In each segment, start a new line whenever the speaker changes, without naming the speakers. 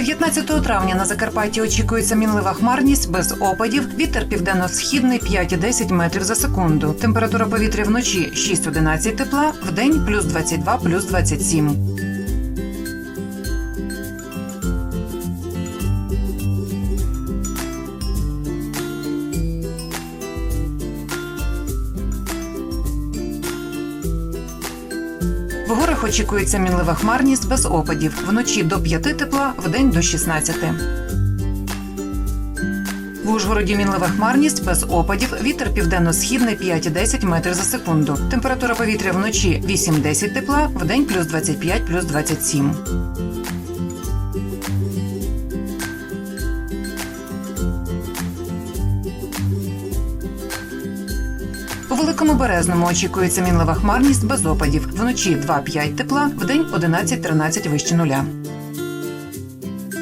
19 травня на Закарпатті очікується мінлива хмарність без опадів. Вітер південно-східний 5,10 метрів за секунду. Температура повітря вночі 6-11 тепла, вдень плюс 22, плюс 27. Горах очікується мінлива хмарність без опадів. Вночі до 5 тепла, вдень до 16. В Ужгороді мінлива хмарність без опадів. Вітер південно-східний 5-10 метрів за секунду. Температура повітря вночі 8-10 тепла, вдень плюс 25, плюс 27. У великому березному очікується мінлива хмарність без опадів. Вночі 2-5 тепла, вдень 11-13 вище нуля.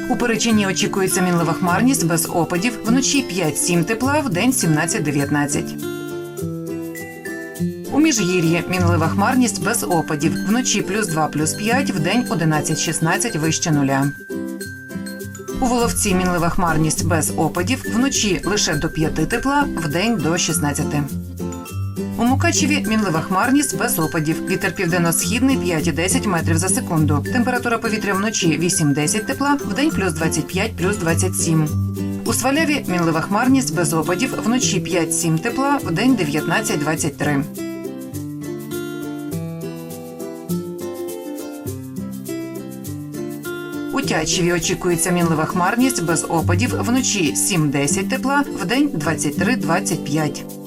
У Перечині очікується мінлива хмарність без опадів. Вночі 5-7 тепла, вдень 17-19. У Міжгір'ї мінлива хмарність без опадів. Вночі плюс 2 плюс 5, вдень 11-16 вище нуля. У Воловці мінлива хмарність без опадів. Вночі лише до 5 тепла, вдень до 16. У Мукачеві мінлива хмарність без опадів. Вітер південно-східний 5,10 метрів за секунду. Температура повітря вночі 8-10 тепла, вдень плюс 25, плюс 27. У Сваляві мінлива хмарність без опадів. Вночі 5-7 тепла, вдень 19-23. У Тячеві очікується мінлива хмарність без опадів. Вночі 7-10 тепла, вдень 23-25.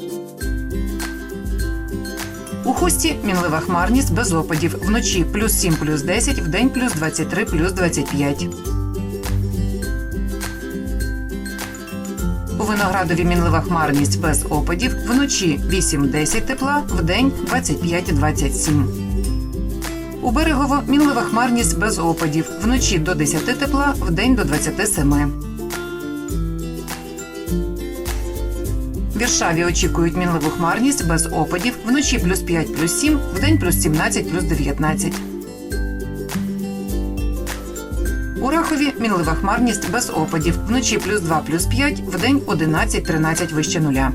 У хусті мінлива хмарність без опадів. Вночі плюс 7 плюс 10, вдень плюс 23 плюс 25. У виноградові мінлива хмарність без опадів. Вночі 8-10 тепла, вдень 25-27. У берегово мінлива хмарність без опадів. Вночі до 10 тепла, вдень до 27. Віршаві очікують мінливу хмарність без опадів. Вночі плюс 5 плюс 7, вдень плюс 17 плюс 19. У Рахові мінлива хмарність без опадів. Вночі плюс 2 плюс 5, вдень 11-13 вище нуля.